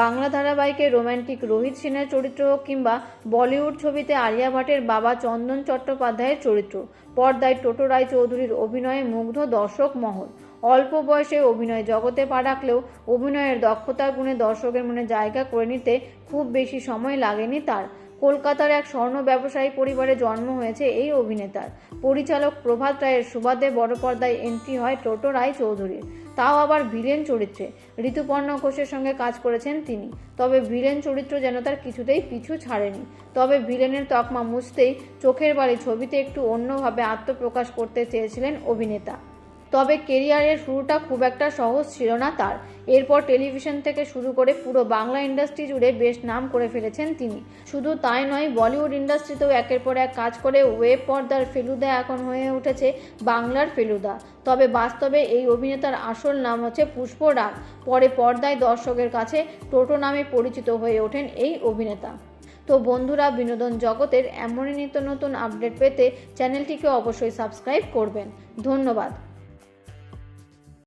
বাংলা ধারাবাহিকে রোম্যান্টিক রোহিত সেনের চরিত্র কিংবা বলিউড ছবিতে আলিয়া ভাটের বাবা চন্দন চট্টোপাধ্যায়ের চরিত্র। পর্দায় টোটো রায় চৌধুরীর অভিনয়ে মুগ্ধ দর্শক মহল। অল্প বয়সে অভিনয় জগতে পা রাখলেও অভিনয়ের দক্ষতার গুণে দর্শকের মনে জায়গা করে নিতে খুব বেশি সময় লাগেনি তার। কলকাতার এক স্বর্ণ ব্যবসায়ী পরিবারে জন্ম হয়েছে এই অভিনেতার। পরিচালক প্রভাত রায়ের সুবাদে বড় পর্দায় এন্ট্রি হয় টোটো রায় চৌধুরীর। তাও আবার ভিলেন চরিত্রে। ঋতুপর্ণ ঘোষের সঙ্গে কাজ করেছেন তিনি। তবে ভিলেন চরিত্র যেন তার কিছুতেই পিছু ছাড়েনি। তবে ভিলেনের তকমা মুছতেই চোখের বাড়ি ছবিতে একটু অন্যভাবে আত্মপ্রকাশ করতে চেয়েছিলেন অভিনেতা। তবে কেরিয়ারের শুরুটা খুব একটা সহজ ছিল না তার। এরপর টেলিভিশন থেকে শুরু করে পুরো বাংলা ইন্ডাস্ট্রি জুড়ে বেশ নাম করে ফেলেছেন তিনি। শুধু তাই নয়, বলিউড ইন্ডাস্ট্রিতেও একের পর এক কাজ করে ওয়েব পর্দার ফেলুদা এখন হয়ে উঠেছে বাংলার ফেলুদা। তবে বাস্তবে এই অভিনেতার আসল নাম হচ্ছে পুষ্প রাগ। পরে পর্দায় দর্শকের কাছে টোটো নামে পরিচিত হয়ে ওঠেন এই অভিনেতা। তো বন্ধুরা, বিনোদন জগতের এমনই নিত্য নতুন আপডেট পেতে চ্যানেলটিকে অবশ্যই সাবস্ক্রাইব করবেন। ধন্যবাদ।